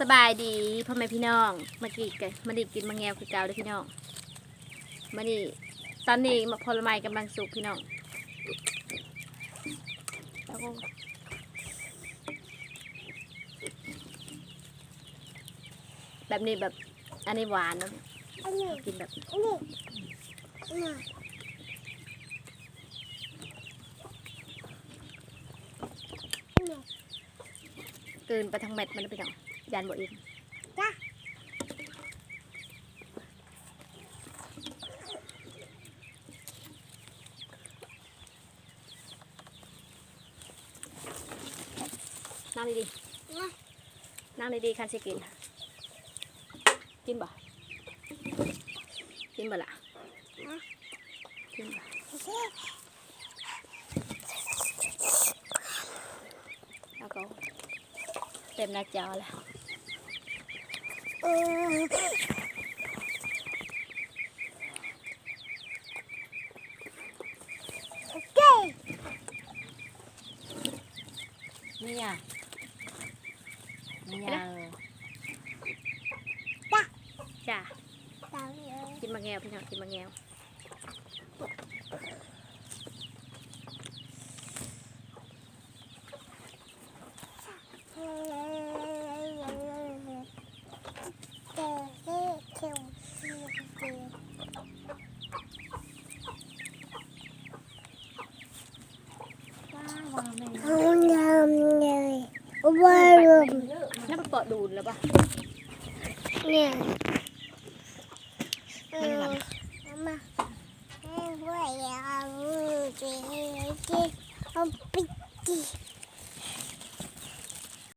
สบายดีพ่อแม่พี่น้อง มากินกันมาดิกินมาแงวคือเก่าเด้อพี่น้อง มานี่ตอนนี้มาผลไม้กำลังสุกพี่น้องแล้วก็แบบนี้แบบอันนี้หวานเนอะอันนี้กินแบบ อันนี้อันนี้อันนี้ กลืนไปทั้งเม็ดมันนะพี่น้องยานบ่อิ่มจ้ะนั่งดีนะๆนั่งดีๆคันสิกิน กินบ่ กินบ่ล่ะกินบ่ તેમના Chawla Mia Mia Dạ. Dạ. dạ chim mà nghèo, chim mà nghèo. Dạ. theo không làm người ba lùm nó bắt bỏ đùn là ba nè mama em gọi là vui chị chị không biết